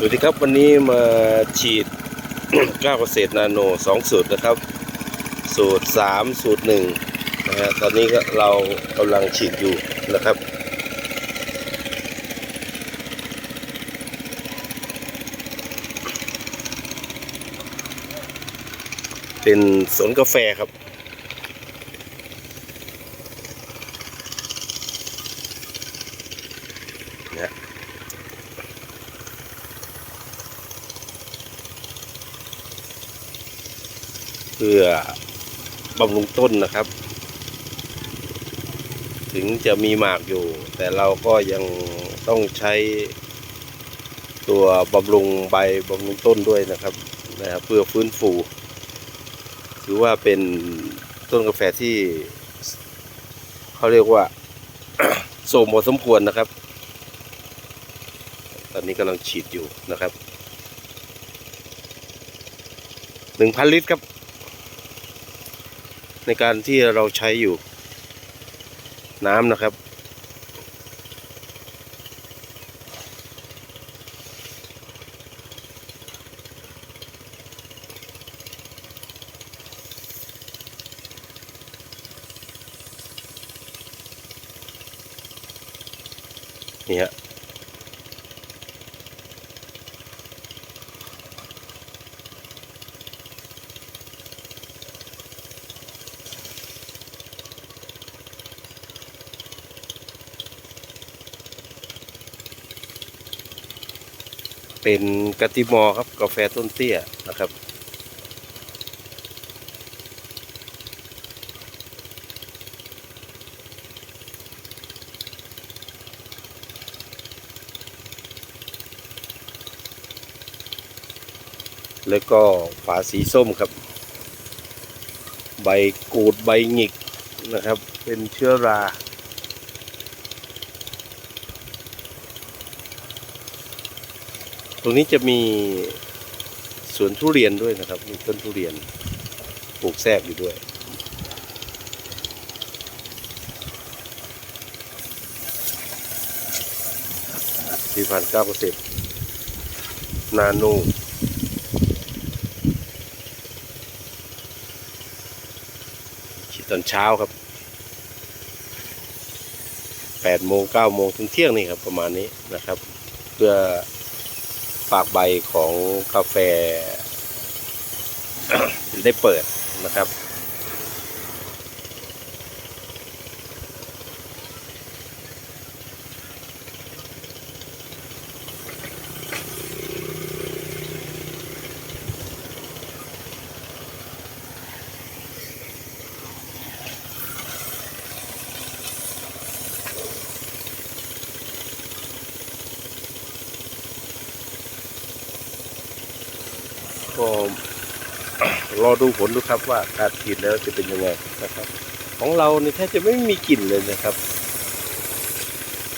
สวัสดีครับวันนี้มาฉีดก้าวเกษตรนาโนสองสูตรนะครับ สูตรสามสูตรหนึ่งนะฮะตอนนี้ก็เรากำลังฉีดอยู่นะครับ เป็นสวนกาแฟครับ พื่อบำรุงต้นนะครับ ถึงจะมีหมากอยู่ แต่เราก็ยังต้องใช้ตัวบำรุงใบบำรุงต้นด้วยนะครับนะครับเพื่อฟื้นฟู ถือว่าเป็นต้นกาแฟที่เขาเรียกว่าโสมพอสมควรนะครับ ตอนนี้กำลังฉีดอยู่นะครับหนึ่งพันลิตรครับ ในการที่เราใช้อยู่น้ำนะครับ นี่ฮะ เป็นกะติมอครับกาแฟต้นเตี้ยนะครับแล้วก็ฝาสีส้มครับ ใบกูดใบหงิกนะครับ เป็นเชื้อรา ตรงนี้จะมีสวนทุเรียนด้วยนะครับ มีต้นทุเรียนปลูกแทรกอยู่ด้วยสี่พันเก้าเปอร์เซ็นต์นาโนฉีดตอนเช้าครับแปดโมงเก้าโมงถึงเที่ยงนี่ครับประมาณนี้นะครับ เพื่อ ฝากใบของกาแฟ ได้เปิดนะครับ ก็รอดูผลดูครับว่าการฉีดแล้วจะเป็นยังไงนะครับ ของเราเนี่ยแทบจะไม่มีกลิ่นเลยนะครับ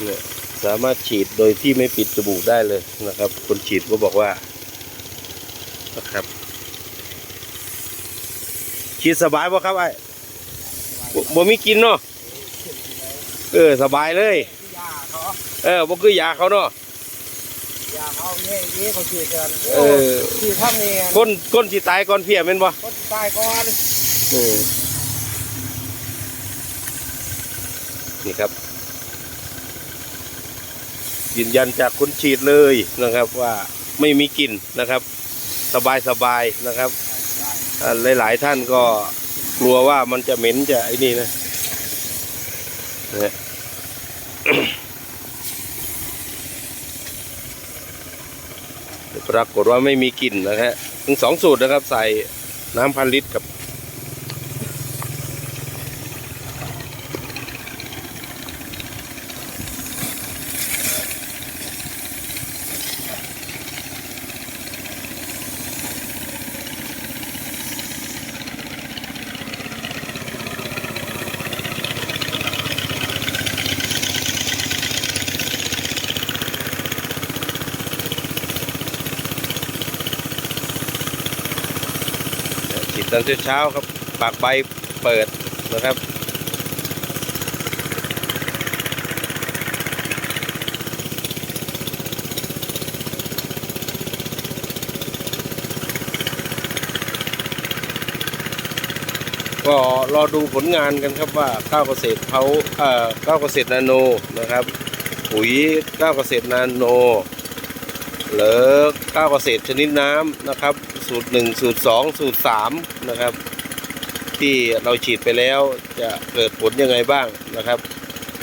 เนี่ยสามารถฉีดโดยที่ไม่ปิดจมูกได้เลยนะครับ คนฉีดก็บอกว่านะครับ ฉีดสบายป่ะครับไอ้บ่มีกลินเนาะเออสบายเลยเขาเออบ่คือยาเขาเนาะ ยาเขาเนี่ยนี่เขาฉีดกันเออฉีดทำเนี่ยคนคนสิตายก่อนเพียแม่นบ่ก็ตายก่อนเออนี่ครับ ยืนยันจากคนฉีดเลยนะครับว่าไม่มีกลิ่นนะครับ สบายสบายๆนะครับอ่าหลาย ๆ ท่านก็กลัวว่ามันจะเหม็นจะไอ้นี่นะเนี่ย ปรากฏว่าไม่มีกลิ่นนะฮะทั้งสองสูตรนะครับ ใส่น้ำพันลิตรกับ ตอนเช้าครับ ปากใบเปิดนะครับก็รอดูผลงานกันครับว่าข้าวเกษตรเขาเอ่อข้าวเกษตรนาโนนะครับ ปุ๋ยข้าวเกษตรนาโน หรือข้าวเกษตรชนิดน้ำนะครับ สูตร1สูตร2สูตร3นะครับ ที่เราฉีดไปแล้วจะเกิดผลยังไงบ้างนะครับ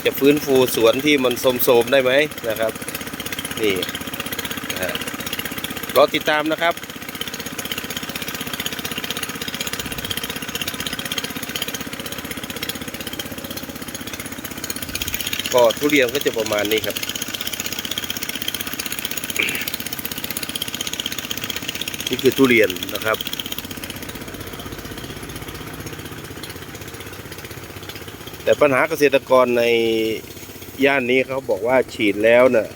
จะฟื้นฟูสวนที่มันโทมๆได้ไหมนะครับ นี่รอติดตามนะครับก็ทุเรียนก็จะประมาณนี้ครับ นี่คือทุเรียนนะครับ แต่ปัญหาเกษตรกรในย่านนี้เขาบอกว่าฉีดแล้วนะ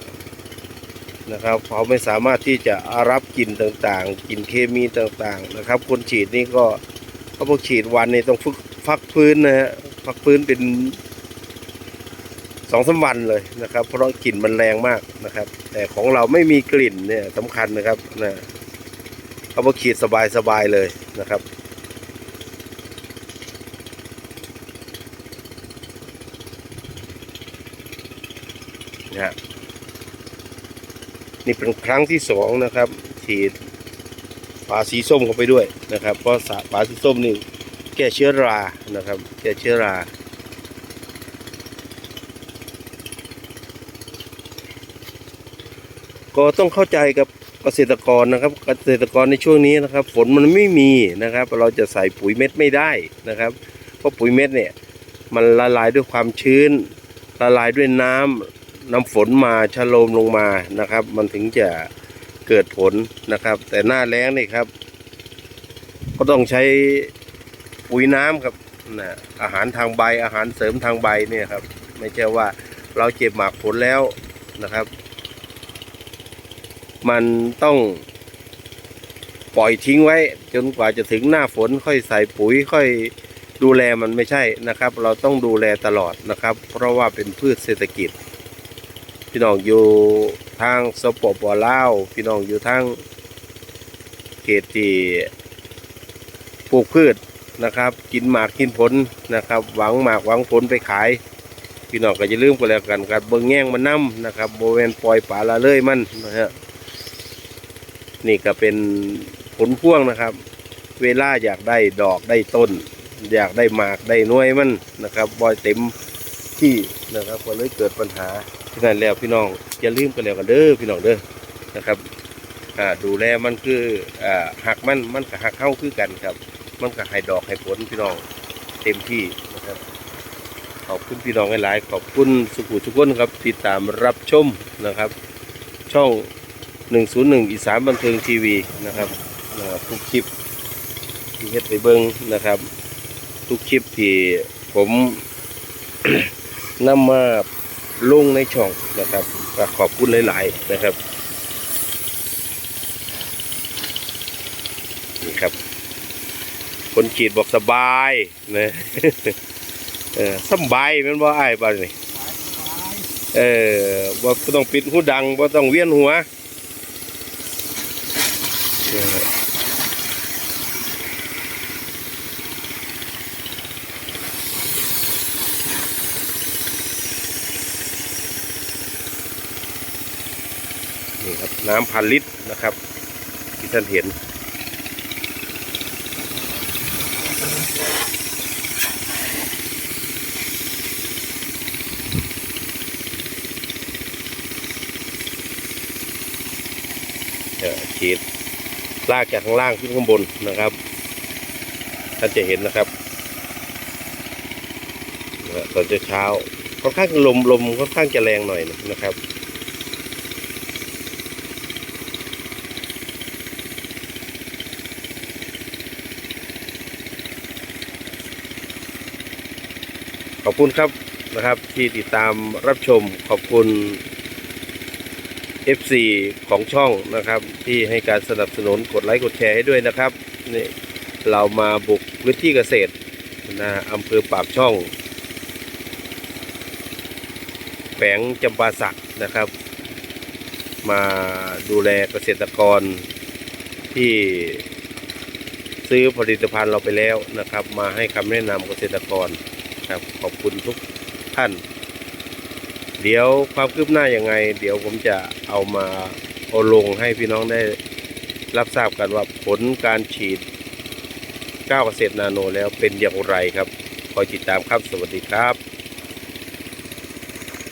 นะครับเขาไม่สามารถที่จะรับกลิ่นต่างๆกลิ่นเคมีต่างๆนะครับ คนฉีดนี่ก็เขาบอกฉีดวันนี้ต้องฝึกพักพื้นนะฮะพักพื้นเป็นสองสามวันเลยนะครับ เพราะกลิ่นมันแรงมากนะครับ แต่ของเราไม่มีกลิ่นเนี่ยสำคัญนะครับนะ เขาบอกฉีดสบายๆเลยนะครับนะฮะนี่เป็นครั้งที่สองนะครับ ฉีดฝาสีส้มเข้าไปด้วยนะครับ เพราะฝาสีส้มนี่แก้เชื้อรานะครับ แก้เชื้อราก็ต้องเข้าใจกับ เกษตรกรนะครับเกษตรกรในช่วงนี้นะครับ ฝนมันไม่มีนะครับ เราจะใส่ปุ๋ยเม็ดไม่ได้นะครับ เพราะปุ๋ยเม็ดเนี่ยมันละลายด้วยความชื้น ละลายด้วยน้ำน้ำฝนมาชะโลมลงมานะครับ มันถึงจะเกิดผลนะครับ แต่หน้าแล้งนี่ครับ ก็ต้องใช้ปุ๋ยน้ำครับนะอาหารทางใบอาหารเสริมทางใบเนี่ยครับ ไม่ใช่ว่าเราเจ็บหมากผลแล้วนะครับ มันต้องปล่อยทิ้งไว้ จนกว่าจะถึงหน้าฝนค่อยใส่ปุ๋ยค่อยดูแลมันไม่ใช่นะครับ เราต้องดูแลตลอดนะครับ เพราะว่าเป็นพืชเศรษฐกิจ พี่น้องอยู่ทางสปปลาวพี่น้องอยู่ทางเขตที่ปลูกพืชนะครับ กินหมากกินผลนะครับ หวังหมากหวังผลไปขาย พี่น้องก็จะลืมกันแล้วกันครับเบิ่งแง่งมันน้ำนะครับโบเวนปล่อยป่าละเลยมันนะฮะ นี่ก็เป็นผลพ่วงนะครับ เวลาอยากได้ดอกได้ต้น อยากได้หมากได้น่วยมันนะครับบอยเต็มที่นะครับก็เลยเกิดปัญหาฉะนั้นแล้วพี่น้องอย่าลืมกันแล้วกันเด้อพี่น้องเด้อนะครับดูแลมันคืออ่าหักมันมันก็หักเข้าคือกันครับ มันก็ให้ดอกให้ผลพี่น้องเต็มที่นะครับ ขอบคุณพี่น้องหลายๆขอบคุณสุขุทุกคนครับติดตามรับชมนะครับ ช่อง 101 อีสานบันเทิงทีวีนะครับทุกคลิปที่เฮ็ดไปเบิ้งนะครับ ทุกคลิปที่ผมนำมาลงในช่องนะครับก็ขอบคุณหลาย ๆ นะครับนี่ครับ คนขีดบอกสบายนะเออสบายมันว่าไอ้บ้านนี่เออบ่ต้องปิดหูดังบ่ต้องเวียนหัว นะครับ น้ำพันลิตรนะครับที่ท่านเห็นเอ่อขีดลากจากข้างล่างขึ้นข้างบนนะครับ ท่านจะเห็นนะครับตอนเช้าค่อนข้างลมลมค่อนข้างจะแรงหน่อยนะครับ ขอบคุณครับนะครับที่ติดตามรับชมขอบคุณ FC ของช่องนะครับ ที่ให้การสนับสนุนกดไลค์กดแชร์ให้ด้วยนะครับนี่เรามาบุกพื้นที่เกษตรนะอำเภอปากช่องแฝงจำปาสักนะครับ มาดูแลเกษตรกรที่ซื้อผลิตภัณฑ์เราไปแล้วนะครับ มาให้คำแนะนำเกษตรกร ครับ ขอบคุณทุกท่าน เดี๋ยวความคืบหน้ายังไง เดี๋ยวผมจะเอามาเอาลงให้พี่น้องได้รับทราบกันว่าผลการฉีดก้าวเกษตรนาโนแล้วเป็นอย่างไรครับ คอยติดตามครับ สวัสดีครับ